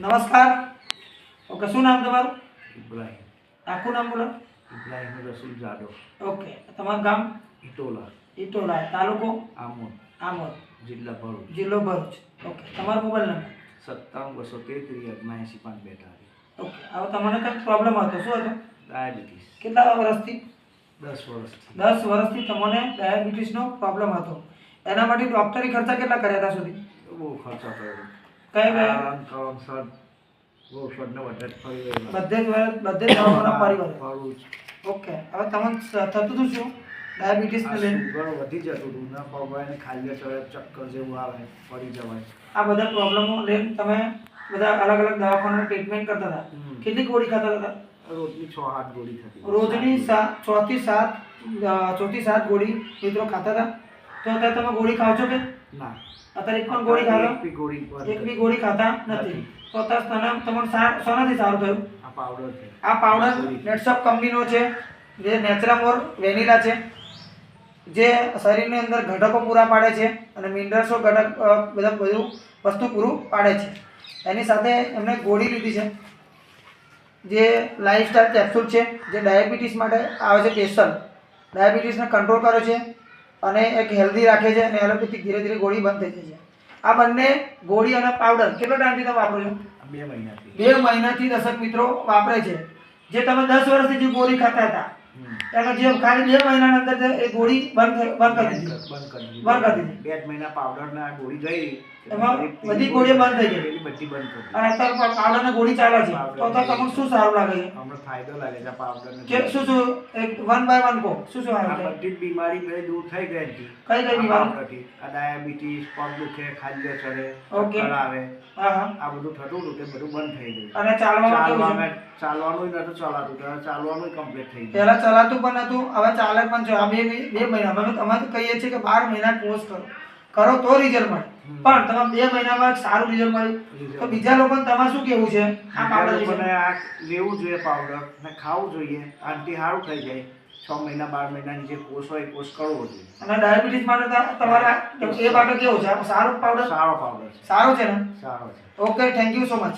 નમસ્કાર. ઓકે શું નામ તમારું? ઇબ્રાહિમ. આખું નામ બોલો? ઇબ્રાહિમ રસુલ જાડો. ઓકે તમારું ગામ? ઇટોલા ઇટોલા તાલુકો? આમોદ. આમોદ. જિલ્લા ભરૂચ. જિલ્લો ભરૂચ. ઓકે તમારો મોબાઈલ નંબર? સત્તાવન બસો તેત્રીસ અગ્નાએંસી પાંચ બેતાલીસ. ઓકે હવે તમને કંઈક પ્રોબ્લેમ હતો. શું હતો? ડાયાબિટીસ. કેટલા વર્ષથી? દસ વર્ષથી. દસ વર્ષથી તમને ડાયાબિટીસનો પ્રોબ્લેમ હતો. એના માટે ડૉક્ટરી ખર્ચા કેટલા કર્યા હતા સુધી? બહુ ખર્ચો કર્યો. કઈ કઈ બધે જ બધે જ દવાખાના પરિવાર ઓકે હવે તમને થતું હતું શું? ડાયાબિટીસને લઈને ઘણું વધી જતું હતું. ના ખાલી ચડે ચક્કર જેવું આવે પડી જવાય. આ બધા પ્રોબ્લેમો લઈને તમે બધા અલગ અલગ દવાખાનામાં ટ્રીટમેન્ટ કરતા હતા. કેટલી ગોળી ખાતા હતા? રોજની છ આઠ ગોળી રોજની સાત છ થી સાત છ થી સાત ગોળી મિત્રો ખાતા હતા. તો અત્યારે તમે ગોળી ખાવ છો કે? ના. અત્યારે એક પણ ગોળી ખાતા એક બી ગોળી એક બી ગોળી ખાતા નથી. તો તને તમને શાનાથી સારું થયું? આ પાવડર છે. આ પાવડર. નેટસપ કંપનીનો છે જે નેચરામોર વેનીલા છે જે શરીરની અંદર ઘટકો પૂરા પાડે છે અને મિનરલ્સો ઘટક બધા બધું વસ્તુ પૂરું પાડે છે. એની સાથે એમણે ગોળી લીધી છે જે લાઈફસ્ટાઈલ કેપ્સ્યુલ છે જે ડાયાબિટીસ માટે આવે છે સ્પેશિયલ ડાયાબિટીસને કંટ્રોલ કરે છે અને એક હેલ્ધી રાખે છે અને એલોપેથિક ધીરે ધીરે ગોળી બંધ થઈ જાય છે. આ બંને ગોળી અને પાવડર કેટલો ટાઈમથી તમે વાપરો છો? બે મહિનાથી. બે મહિનાથી દર્શક મિત્રો વાપરે છે. જે તમે દસ વર્ષથી જે ગોળી ખાતા હતા. એનો જે ખાલી બે મહિનાની અંદર એ ગોળી બંધ બંધ કરી દીધી. બંધ કરી દીધી. બંધ કરી દીધી. બે મહિના પાવડર ના ગોળી ગઈ. એમાં બધી બધી ગોળીઓ બંધ થઈ ગઈ. બધી બંધ કરી અને અત્યારે પાવડર ને ગોળી ચાલે છે. તો અત્યારે તમને શું સારું લાગે છે? હમણાં ફાયદો લાગે છે પાવડર ને કે શું શું એક વન બાય વન કહો. શું શું આવે બધી બીમારી મેં દૂર થઈ ગઈ હતી કઈ કઈ બીમારી? આ ડાયાબિટીસ પગ દુખે ખાદ્ય ચડે ઓકે. આવે. આ બધું થતું હતું તે બધું બંધ થઈ ગયું. અને ચાલવામાં કેવું ચાલવાનું નતું ચલાતું. ચાલવાનું કમ્પ્લીટ થઈ ગયું. પહેલા ચલાતું પણ હતું હવે ચાલે પણ છે. આ બે બે મહિનામાં અમે તો કહીએ છીએ કે બાર મહિના કોર્સ કરો. કરો તો રિઝલ્ટ મળે. પણ તમે બે મહિનામાં સારું રિઝલ્ટ મળ્યું. તો બીજા લોકોને તમારે શું કેવું છે? આ પાવડર આ લેવું જોઈએ પાવડર ને ખાવું જોઈએ. આનાથી સારું થઈ જાય. છ મહિના બાર મહિનાની જે કોર્સ હોય કોર્સ કરવો જોઈએ. અને ડાયાબિટીસ માટે તમારા એ માટે કેવું છે? સારું પાવડર? સારો પાવડર સારો છે ને? સારો છે. Okay thank you so much